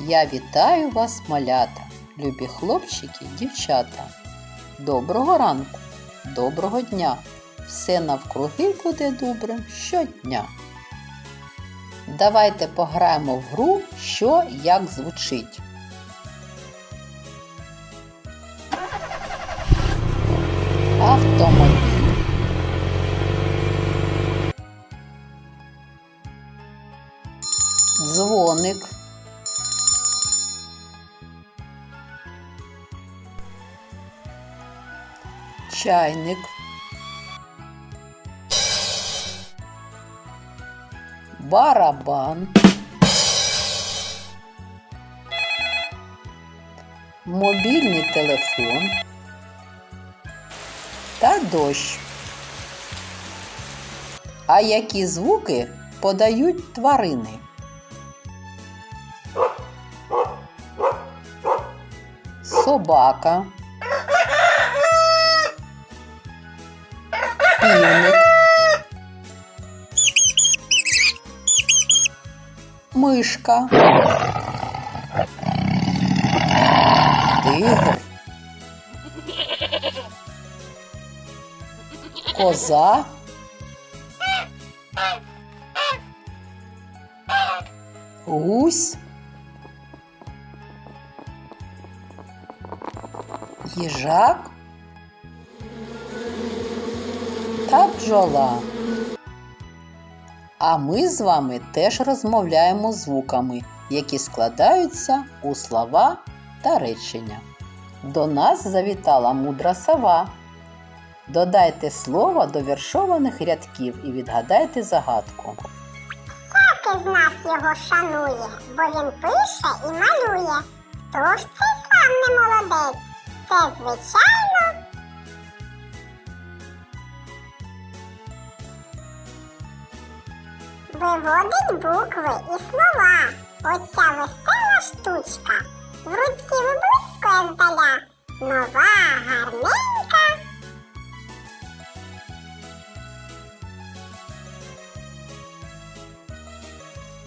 Я вітаю вас, малята, любі хлопчики, дівчата. Доброго ранку, доброго дня. Все навкруги буде добрим щодня. Давайте пограємо в гру, що як звучить. Автомобіль. Чайник. Барабан. Мобільний телефон та дощ. А які звуки подають тварини? Собака. Півник. Мишка. Тигр. Коза. Гусь. Їжак та бджола. А ми з вами теж розмовляємо звуками, які складаються у слова та речення. До нас завітала мудра сова. Додайте слово до віршованих рядків і відгадайте загадку. Всякий з нас його шанує, бо він пише і малює. Хто ж цей славний молодець? Це, звичайно, виводить букви і слова. Оця весела штучка. В руці виблискує здаля. Нова, гарненька.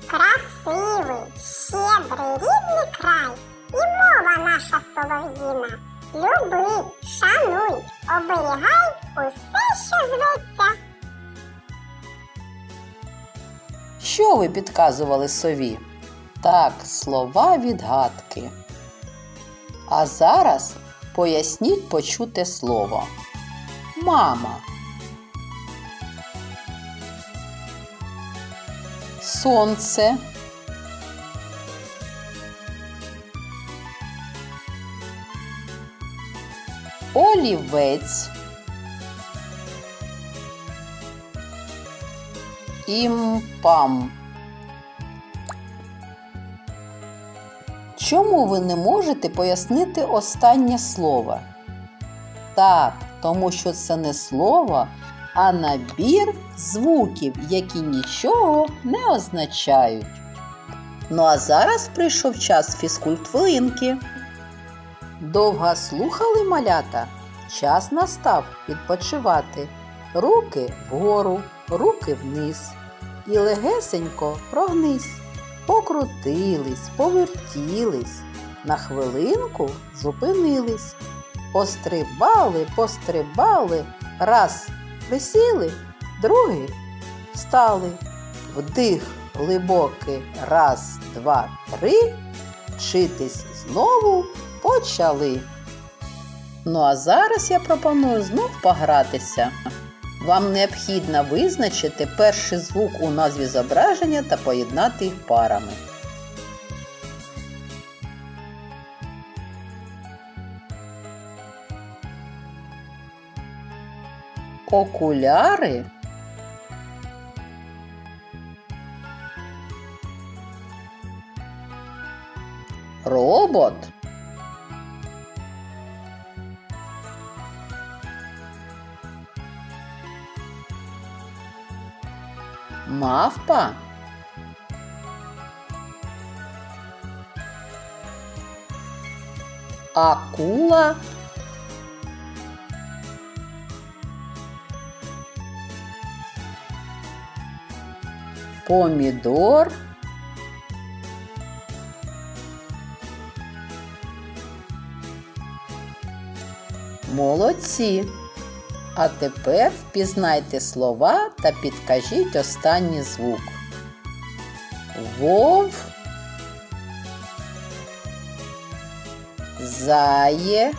Красивий, щедрий, рідний край, і мова наша солов'їна. Люби, шануй, оберігай усе, що зветься. Що ви підказували сові? Так, слова відгадки. А зараз поясніть почуте слово. Мама. Сонце. Олівець. Імпам. Чому ви не можете пояснити останнє слово? Так, тому що це не слово, а набір звуків, які нічого не означають. Ну а зараз прийшов час фізкульт-хвилинки. Довго слухали малята? Час настав відпочивати. Руки вгору, руки вниз. І легесенько прогнись. Покрутились, повертілись, на хвилинку зупинились. Пострибали, пострибали, раз присіли, другий встали. Вдих глибокий, раз, два, три. Вчитись знову почали. Ну а зараз я пропоную знов погратися. Вам необхідно визначити перший звук у назві зображення та поєднати їх парами. Окуляри робот мавпа. Акула. Помідор. Молодці. А тепер впізнайте слова та підкажіть останній звук. Вов. Зає.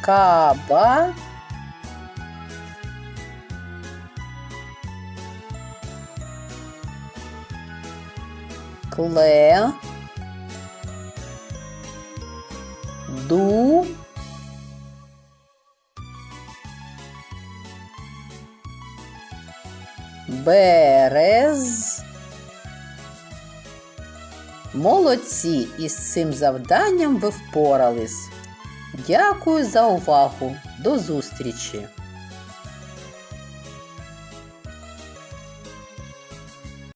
Каба. Кле. Ду. Берез. Молодці! Із цим завданням ви впорались. Дякую за увагу. До зустрічі!